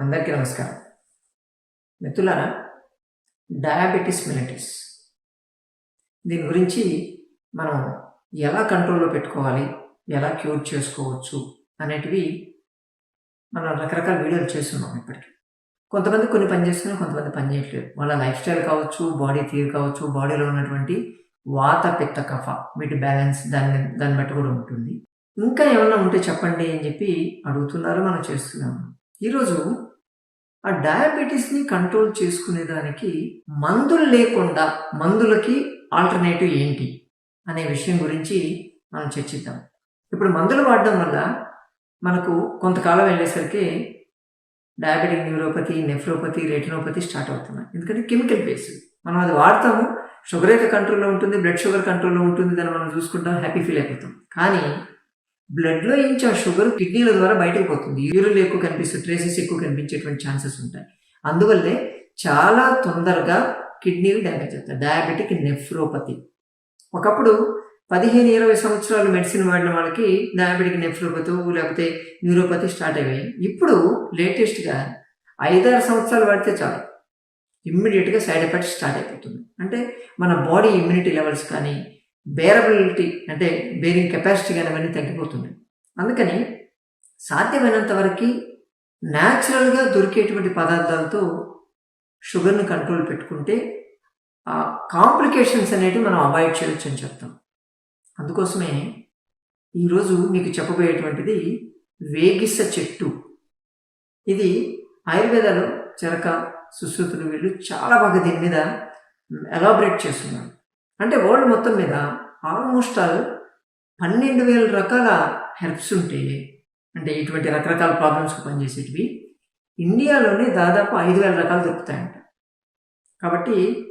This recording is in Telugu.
అందరికీ నమస్కారం. మిత్రులారా డయాబెటీస్ మిలిటిస్ దీని గురించి మనం ఎలా కంట్రోల్లో పెట్టుకోవాలి ఎలా క్యూర్ చేసుకోవచ్చు అనేటివి మనం రకరకాల వీడియోలు చేస్తున్నాం ఇప్పటికి. కొంతమంది కొన్ని పని చేస్తున్నారు కొంతమంది పని చేయట్లేదు. వాళ్ళ లైఫ్ స్టైల్ కావచ్చు బాడీ తీరు కావచ్చు బాడీలో ఉన్నటువంటి వాత పిత్త కఫ వీటి బ్యాలెన్స్ దాన్ని దాన్ని బట్టి కూడా ఉంటుంది. ఇంకా ఏమన్నా ఉంటే చెప్పండి అని చెప్పి అడుగుతున్నారు మనం చేస్తున్నాము. ఈరోజు ఆ డయాబెటీస్ని కంట్రోల్ చేసుకునేదానికి మందులు లేకుండా మందులకి ఆల్టర్నేటివ్ ఏంటి అనే విషయం గురించి మనం చర్చిద్దాం. ఇప్పుడు మందులు వాడడం వల్ల మనకు కొంతకాలం వెళ్ళేసరికి diabetic neuropathy nephropathy retinopathy start అవుతున్నాయి. ఎందుకంటే కెమికల్ బేస్డ్ మనం అది వాడతాము షుగర్ అయితే కంట్రోల్లో ఉంటుంది బ్లడ్ షుగర్ కంట్రోల్లో ఉంటుంది దాన్ని మనం చూసుకుంటాం హ్యాపీ ఫీల్ అయిపోతాం. కానీ బ్లడ్లో ఇంచు షుగర్ కిడ్నీల ద్వారా బయటకు పోతుంది. యూరిన్లో ఎక్కువ కనిపిస్తుంది ట్రేసెస్ ఎక్కువ కనిపించేటువంటి ఛాన్సెస్ ఉంటాయి. అందువల్లే చాలా తొందరగా కిడ్నీలు డ్యామేజ్ అవుతాయి డయాబెటిక్ నెఫ్రోపతి ఒకప్పుడు పదిహేను ఇరవై సంవత్సరాలు మెడిసిన్ వాడిన వాళ్ళకి డయాబెటిక్ నెఫ్రోపతి లేకపోతే న్యూరోపతి స్టార్ట్ అయ్యాయి. ఇప్పుడు లేటెస్ట్గా ఐదారు సంవత్సరాలు వాడితే చాలు. ఇమ్మీడియట్గా సైడ్ ఎఫెక్ట్స్ స్టార్ట్ అయిపోతుంది అంటే మన బాడీ ఇమ్యూనిటీ లెవెల్స్ కానీ బేరబిలిటీ అంటే బేరింగ్ కెపాసిటీ కానీ అవన్నీ తగ్గిపోతుంది. అందుకని సాధ్యమైనంత వరకు న్యాచురల్గా దొరికేటువంటి పదార్థాలతో షుగర్ని కంట్రోల్ పెట్టుకుంటే ఆ కాంప్లికేషన్స్ అనేవి మనం అవాయిడ్ చేయొచ్చు అని చెప్తాం. అందుకోసమే ఈరోజు మీకు చెప్పబోయేటువంటిది వేగిస చెట్టు. ఇది ఆయుర్వేదాలో చరక సుశ్రుతులు వీళ్ళు చాలా బాగా దీని మీద ఎలాబరేట్ చేస్తున్నారు. అంటే వరల్డ్ మొత్తం మీద ఆల్మోస్ట్ ఆల్ పన్నెండు వేల రకాల హెల్ప్స్ ఉంటాయి అంటే ఇటువంటి రకరకాల ప్రాబ్లమ్స్కి పనిచేసేటివి ఇండియాలోనే దాదాపు ఐదు వేల రకాలు దొరుకుతాయంట. కాబట్టి